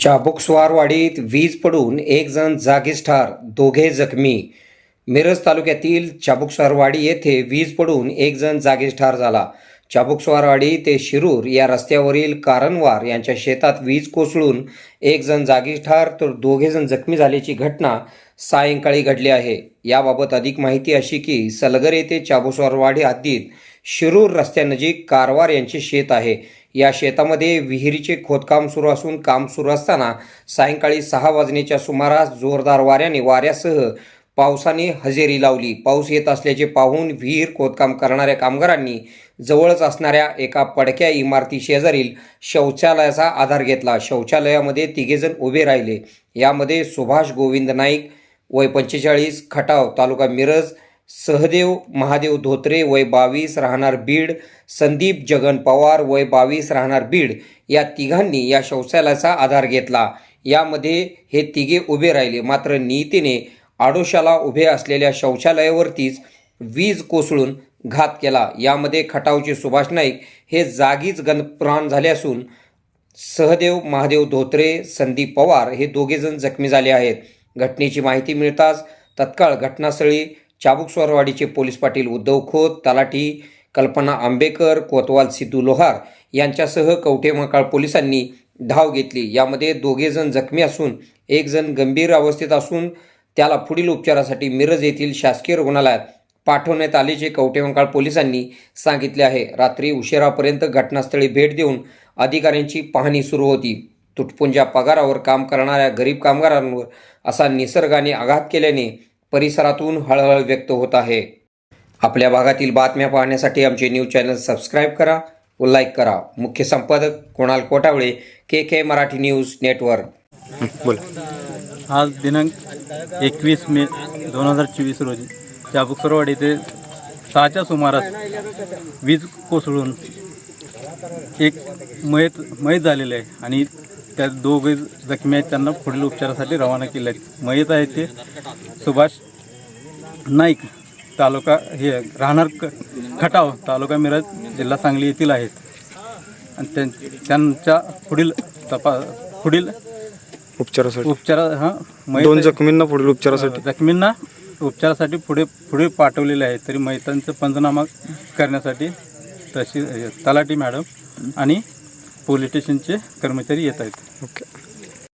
चाबुकस्वारवाडीत वीज पडून एक जण जागीच ठार दोघे जखमी. मिरज तालुक्यातील चाबुकस्वारवाडी येथे वीज पडून एक जण जागीच ठार झाला. चाबुकस्वारवाडी ते शिरूर या रस्त्यावरील कारणवार यांच्या शेतात वीज कोसळून एक जण जागीच ठार तर दोघे जण जखमी झाल्याची घटना सायंकाळी घडली आहे. याबाबत अधिक माहिती अशी की सलगर येथे चाबुकस्वारवाडी हद्दीत शिरूर रस्त्यानजीक कारवार यांचे शेत आहे. या शेतामध्ये विहिरीचे खोदकाम सुरू असून काम सुरू असताना सायंकाळी सहा वाजण्याच्या सुमारास जोरदार वाऱ्याने वाऱ्यासह पावसाने हजेरी लावली. पाऊस येत असल्याचे पाहून विहीर खोदकाम करणाऱ्या कामगारांनी जवळच असणाऱ्या एका पडक्या इमारती शेजारील शौचालयाचा आधार घेतला. शौचालयामध्ये तिघेजण उभे राहिले. यामध्ये सुभाष गोविंद नाईक वय पंचेचाळीस खटाव तालुका मिरज सहदेव महादेव धोत्रे वय बावीस राहणार बीड संदीप जगन पवार वय बावीस राहणार बीड या तिघांनी या शौचालयाचा आधार घेतला. यामध्ये हे तिघे उभे राहिले. मात्र नीतीने आडोशाला उभे असलेल्या शौचालयावरतीच वीज कोसळून घात केला. यामध्ये खटावचे सुभाष नाईक हे जागीच गणप्राण झाले असून सहदेव महादेव धोत्रे संदीप पवार हे दोघेजण जखमी झाले आहेत. घटनेची माहिती मिळताच तत्काळ घटनास्थळी चाबुकस्वारवाडीचे पोलीस पाटील उद्धव खोत तलाठी कल्पना आंबेकर कोतवाल सिद्धू लोहार यांच्यासह कवठे पोलिसांनी धाव घेतली. यामध्ये दोघेजण जखमी असून एकजण गंभीर अवस्थेत असून त्याला पुढील उपचारासाठी मिरज येथील शासकीय रुग्णालयात पाठवण्यात आल्याचे कवठेमंकाळ पोलिसांनी सांगितले आहे. रात्री उशिरापर्यंत घटनास्थळी भेट देऊन अधिकाऱ्यांची पाहणी सुरू होती. तुटपुंजा पगारावर काम करणाऱ्या गरीब कामगारांवर असा निसर्गाने आघात केल्याने परिसरातून हळहळ व्यक्त होत आहे. आपल्या भागातील बातम्या पाहण्यासाठी आमचे न्यूज चॅनल सबस्क्राईब करा व लाईक करा. मुख्य संपादक Kunal Kotawale K K Marathi news network. बोला. आज दिनांक एकवीस मे दोन हजार चोवीस रोजी चाबुकसरवाडी येथे सहाच्या सुमारास वीज कोसळून एक मयत मयत झालेले आहे. आणि त्या दोघे जखमी आहेत. त्यांना पुढील उपचारासाठी रवाना केले आहेत. मयत आहेत ते सुभाष नाईक तालुका हे राहणार क खटाव तालुका मिरज जिल्हा सांगली येथील आहेत. आणि त्यां त्यांच्या पुढील तपा पुढील उपचारासाठी. उपचार हा दोन जखमींना पुढील उपचारासाठी. जखमींना उपचारासाठी पुढे पुढे पाठवलेले आहे तरी मैत्रांचं पंचनामा करण्यासाठी तशी तलाठी मॅडम आणि पोलीस स्टेशनचे कर्मचारी येत आहेत. ओके.